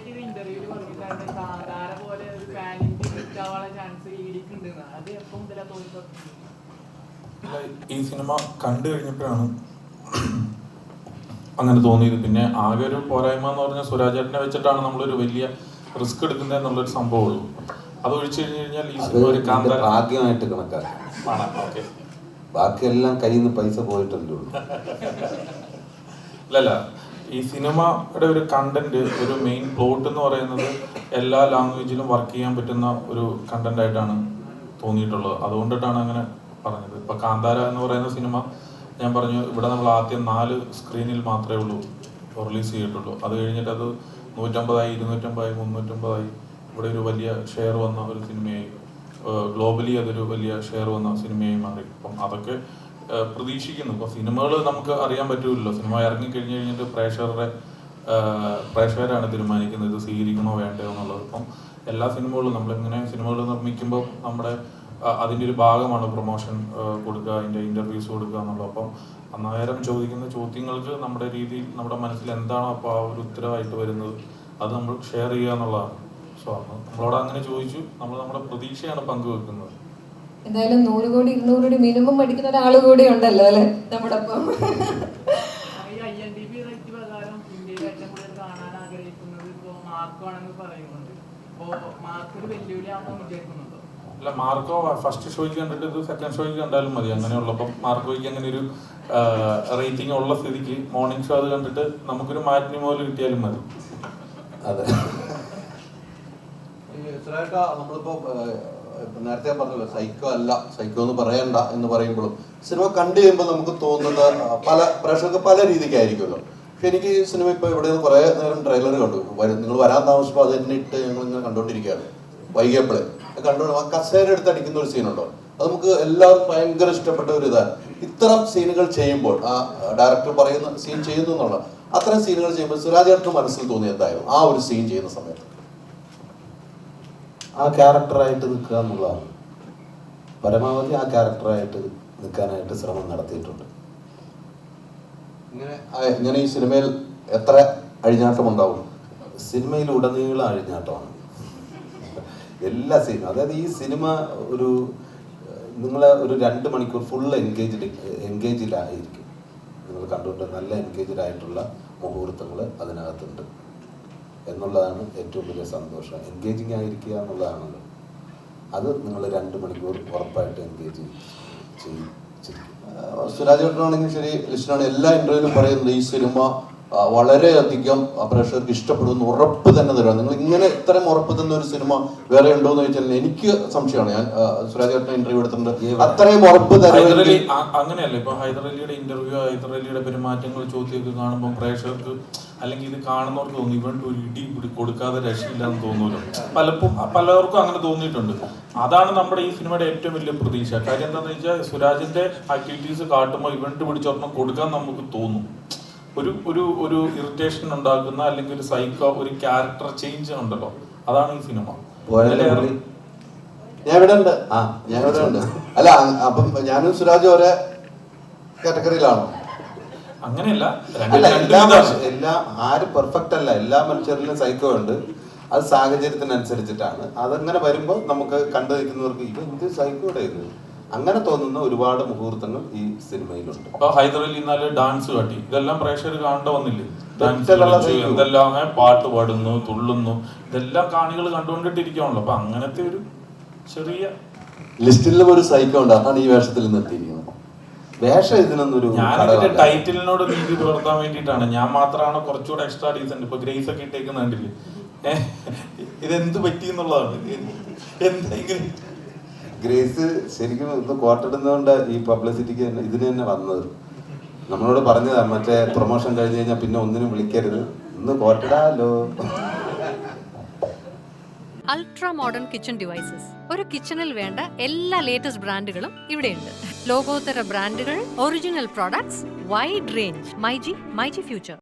ആയിട്ട് ഒരു ഇന്റർവ്യൂൽ പറഞ്ഞിട്ടുണ്ടായിരുന്നു സാധാരണ പോലെ ഒരു ചാൻസ് അത് എപ്പം മുതലാ തോന്നിപ്പോ? ഈ സിനിമ കണ്ടു കഴിഞ്ഞപ്പോഴാണ് അങ്ങനെ തോന്നിയത്. പിന്നെ ആകെ ഒരു പോരായ്മ എന്ന് പറഞ്ഞാൽ സുരാജേട്ടനെ വെച്ചിട്ടാണ് നമ്മളൊരു വലിയ റിസ്ക് എടുക്കുന്നത് എന്നുള്ളൊരു സംഭവമുള്ളൂ. അത് ഒഴിച്ചു കഴിഞ്ഞു കഴിഞ്ഞാൽ ഈ സിനിമ ഒരു കാന്താര ഭാഗ്യമായിട്ട് കണക്കാക്കാം. ഓക്കെ. ബാക്കിയെല്ലാം കയ്യിൽ നിന്ന് പൈസ പോയിട്ടുണ്ട് ഉള്ളൂ. അല്ലല്ല ഈ സിനിമയുടെ ഒരു കണ്ടന്റ് ഒരു മെയിൻ പ്ലോട്ട് എന്ന് പറയുന്നത് എല്ലാ ലാംഗ്വേജിലും വർക്ക് ചെയ്യാൻ പറ്റുന്ന ഒരു കണ്ടന്റ് ആയിട്ടാണ് തോന്നിയിട്ടുള്ളത്. അതുകൊണ്ടിട്ടാണ് അങ്ങനെ പറഞ്ഞത്. ഇപ്പൊ കാന്താര എന്ന് പറയുന്ന സിനിമ ഞാൻ പറഞ്ഞു ഇവിടെ നമ്മൾ ആദ്യം നാല് സ്ക്രീനിൽ മാത്രമേ ഉള്ളൂ റിലീസ് ചെയ്തിട്ടുള്ളൂ. അത് കഴിഞ്ഞിട്ട് അത് നൂറ്റമ്പതായി ഇരുന്നൂറ്റമ്പതായി മുന്നൂറ്റമ്പതായി ഇവിടെ ഒരു വലിയ ഷെയർ വന്ന ഒരു സിനിമയായി ഗ്ലോബലി അതൊരു വലിയ ഷെയർ വന്ന സിനിമയായി മാറി. അപ്പം അതൊക്കെ പ്രതീക്ഷിക്കുന്നു. ഇപ്പൊ സിനിമകൾ നമുക്ക് അറിയാൻ പറ്റൂല്ലോ സിനിമ ഇറങ്ങി കഴിഞ്ഞു കഴിഞ്ഞിട്ട് പ്രേക്ഷകരുടെ പ്രേക്ഷകരാണ് തീരുമാനിക്കുന്നത് ഇത് സ്വീകരിക്കണോ വേണ്ടയോ എന്നുള്ളത്. ഇപ്പം എല്ലാ സിനിമകളും നമ്മൾ നമ്മളിങ്ങനെ സിനിമകൾ നിർമ്മിക്കുമ്പോൾ നമ്മുടെ അതിന്റെ ഒരു ഭാഗമാണ് പ്രൊമോഷൻ കൊടുക്കുക അതിന്റെ ഇന്റർവ്യൂസ് കൊടുക്കുക എന്നുള്ളത്. അപ്പം അന്നേരം ചോദിക്കുന്ന ചോദ്യങ്ങൾക്ക് നമ്മുടെ രീതിയിൽ നമ്മുടെ മനസ്സിൽ എന്താണോ അപ്പോൾ ആ ഒരു ഉത്തരവായിട്ട് വരുന്നത്? അത് നമ്മൾ ഷെയർ ചെയ്യുക എന്നുള്ളതാണ്. സോ നമ്മളോട് അങ്ങനെ ചോദിച്ചു. നമ്മൾ നമ്മുടെ പ്രതീക്ഷയാണ് പങ്കുവെക്കുന്നത്. എന്തായാലും നൂറ് കോടി ഇരുന്നൂറ് കോടി മിനിമം പഠിക്കുന്ന ഒരാൾ കൂടി ഉണ്ടല്ലോ അല്ലെ നമ്മുടെ ഒപ്പം അല്ല മാർക്കോ ഫസ്റ്റ് ഷോയ്ക്ക് കണ്ടിട്ട് ഇത് സെക്കൻഡ് ഷോയ്ക്ക് കണ്ടാലും മതി. അങ്ങനെയുള്ളപ്പം മാർക്കോയ്ക്ക് അങ്ങനെ ഒരു റേറ്റിംഗ് ഉള്ള സ്ഥിതിക്ക് മോർണിംഗ് ഷോ അത് കണ്ടിട്ട് നമുക്കൊരു മാറ്റിനി പോലെ കിട്ടിയാലും മതി. അതെ. നമ്മളിപ്പോ നേരത്തെ പറഞ്ഞല്ലോ സൈക്കോ അല്ല സൈക്കോ എന്ന് പറയണ്ട എന്ന് പറയുമ്പോഴും സിനിമ കണ്ടു കഴിയുമ്പോൾ നമുക്ക് തോന്നുന്നത് പല പ്രേക്ഷകർക്ക് പല രീതിക്കായിരിക്കുമല്ലോ. പക്ഷെ എനിക്ക് സിനിമ ഇപ്പൊ ഇവിടെ നിന്ന് കുറെ നേരം ട്രെയിലർ കണ്ടു. നിങ്ങൾ വരാൻ താമസിച്ചപ്പോൾ അത് തന്നെ ഇട്ട് ഞങ്ങൾ ഇങ്ങനെ കണ്ടോണ്ടിരിക്കുകയാണ്. വൈകിയപ്പോഴേ കണ്ടുകൊണ്ട് കസേര എടുത്ത് അടിക്കുന്ന ഒരു സീനുണ്ടോ അത് നമുക്ക് എല്ലാവർക്കും ഭയങ്കര ഇഷ്ടപ്പെട്ട ഒരു ഇതാണ്. ഇത്തരം സീനുകൾ ചെയ്യുമ്പോൾ ആ ഡയറക്ടർ പറയുന്ന സീൻ ചെയ്യുന്നു എന്നുള്ള അത്തരം സീനുകൾ ചെയ്യുമ്പോൾ സുരാജേട്ടന് മനസ്സിൽ തോന്നി എന്തായാലും ആ ഒരു സീൻ ചെയ്യുന്ന സമയത്ത്. ആ ക്യാരക്ടറായിട്ട് നിൽക്കുക എന്നുള്ളതാണ്. പരമാവധി ആ ക്യാരക്ടറായിട്ട് നിൽക്കാനായിട്ട് ശ്രമം നടത്തിയിട്ടുണ്ട്. ഇങ്ങനെ ഇങ്ങനെ ഈ സിനിമയിൽ എത്ര അഴിഞ്ഞാട്ടം ഉണ്ടാവും സിനിമയിൽ ഉടനീളം അഴിഞ്ഞാട്ടമാണ്. എല്ലാ സിനിമ അതായത് ഈ സിനിമ ഒരു നിങ്ങളെ ഒരു രണ്ട് മണിക്കൂർ ഫുൾ എൻഗേജ്ഡ് എൻഗേജിലായിരിക്കും നിങ്ങൾ കണ്ടുകൊണ്ട് നല്ല എൻഗേജ്ഡ് ആയിട്ടുള്ള മുഹൂർത്തങ്ങൾ അതിനകത്തുണ്ട്. എന്നുള്ളതാണ് ഏറ്റവും വലിയ സന്തോഷം. എൻഗേജിങ് ആയിരിക്കുക എന്നുള്ളതാണല്ലോ. അത് നിങ്ങൾ രണ്ട് മണിക്കൂർ ഉറപ്പായിട്ട് എൻഗേജ് ചെയ്യും സുരാജ് ഭട്ടനാണെങ്കിലും ശരി ലിസ്റ്റിനാണ് എല്ലാ ഇന്റർവ്യൂവിലും പറയുന്നത് ഈ സിനിമ വളരെയധികം പ്രേക്ഷകർക്ക് ഇഷ്ടപ്പെടുമെന്ന് ഉറപ്പ് തന്നെ തരാം നിങ്ങൾ ഇങ്ങനെ ഇത്രയും ഉറപ്പ് തന്ന ഒരു സിനിമ വേറെ ഉണ്ടോ എന്ന് ചോദിച്ചാൽ എനിക്ക് സംശയമാണ്. ഞാൻ സുരാജ് ഇന്റർവ്യൂ എടുത്തിട്ടുണ്ട്. അത്രയും ഉറപ്പ് തരുന്നത് അങ്ങനെയല്ല? ഇപ്പൊ ഹൈദരലിയുടെ ഇന്റർവ്യൂ ഹൈദരലിയുടെ പെരുമാറ്റങ്ങൾ ചോദ്യമൊക്കെ കാണുമ്പോൾ പ്രേക്ഷകർക്ക് അല്ലെങ്കിൽ ഇത് കാണുന്നവർക്ക് തോന്നി ഇവണ്ട് ഒരു ഇടി കൂടി കൊടുക്കാതെ രക്ഷയില്ലാന്ന് തോന്നുന്നു പലപ്പോഴും പലർക്കും അങ്ങനെ തോന്നിയിട്ടുണ്ട്. അതാണ് നമ്മുടെ ഈ സിനിമയുടെ ഏറ്റവും വലിയ പ്രതീക്ഷ. കാര്യം എന്താണെന്ന് വെച്ചാൽ സുരാജിന്റെ ആക്ടിവിറ്റീസ് കാട്ടുമ്പോൾ ഇവന്റ് പിടിച്ചൊരെണ്ണം കൊടുക്കാൻ നമുക്ക് തോന്നും. ഒരു ഒരു ഒരു ഇറിറ്റേഷൻ ഉണ്ടാക്കുന്ന അല്ലെങ്കിൽ ഒരു സൈക്കോ ഒരു ക്യാരക്ടർ ചേഞ്ച് ഉണ്ടല്ലോ. അതാണ് ഈ സിനിമ ഞാൻ ഇവിടെ ഉണ്ട്. ആ ഞാൻ ഇവിടെ ഉണ്ട്. അല്ല അപ്പം ഞാനും സുരാജ് ഒരേ കാറ്റഗറിയിലാണോ അങ്ങനെയല്ല. അല്ല രണ്ട് എല്ലാ എല്ലാ ആരും പെർഫെക്റ്റ് അല്ല എല്ലാ മനുഷ്യരിലും സൈക്കോ ഉണ്ട്. അത് സാഹചര്യത്തിനനുസരിച്ചിട്ടാണ്. അതങ്ങനെ വരുമ്പോൾ നമുക്ക് കണ്ടു നിൽക്കുന്നവർക്ക് ഇത് ഇത് സൈക്കോടെ ഇത് അങ്ങനെ തോന്നുന്ന ഒരുപാട് മുഹൂർത്തങ്ങൾ ഈ സിനിമയിലുണ്ട്. അപ്പൊ ഹൈദരലി ഇന്നാൽ ഡാൻസ് കാട്ടി. ഇതെല്ലാം പ്രേക്ഷകർ കാണേണ്ട വന്നില്ലേ ഡാൻസ് കളിച്ചു എന്തെല്ലാം പാട്ട് പാടുന്നു തുള്ളുന്നു ഇതെല്ലാം കാണികൾ കണ്ടുകൊണ്ടിട്ടിരിക്കുകയാണല്ലോ അപ്പൊ അങ്ങനത്തെ ഒരു ചെറിയ ലിസ്റ്റിലും ഒരു സൈക്കോ ഉണ്ട്. അതാണ് ഈ വേഷത്തിൽ നിർത്തിയിരിക്കുന്നത് വേഷം ഞാൻ. ടൈറ്റിലിനോട് നീതി പുലർത്താൻ വേണ്ടിയിട്ടാണ്. ഞാൻ മാത്രമാണ് കുറച്ചുകൂടെ എക്സ്ട്രാ ഡീസന്റ് ഇപ്പൊ ഗ്രേസ് ഒക്കെ ഇട്ടേക്കുന്നുണ്ടല്ലേ ഇതെന്ത് പറ്റി എന്നുള്ളതാണ് എന്തെങ്കിലും ഇങ്ങനെ ഗ്രേസ് ശരിക്കും ഇന്ന് കോട്ടിടുന്നതുകൊണ്ട് ഈ പബ്ലിസിറ്റിക്ക് തന്നെ ഇതിന് തന്നെ വന്നത്. നമ്മളോട് പറഞ്ഞതാ മറ്റേ പ്രൊമോഷൻ കഴിഞ്ഞ് കഴിഞ്ഞാൽ പിന്നെ ഒന്നിനും വിളിക്കരുത്. ഇന്ന് കോട്ടിടാലോ അൾട്രാ മോഡേൺ കിച്ചൺ ഡിവൈസസ് ഒരു കിച്ചണിൽ വേണ്ട എല്ലാ ലേറ്റസ്റ്റ് ബ്രാൻഡുകളും ഇവിടെയുണ്ട്. ലോകോത്തര ബ്രാൻഡുകൾ original products wide range myG myG future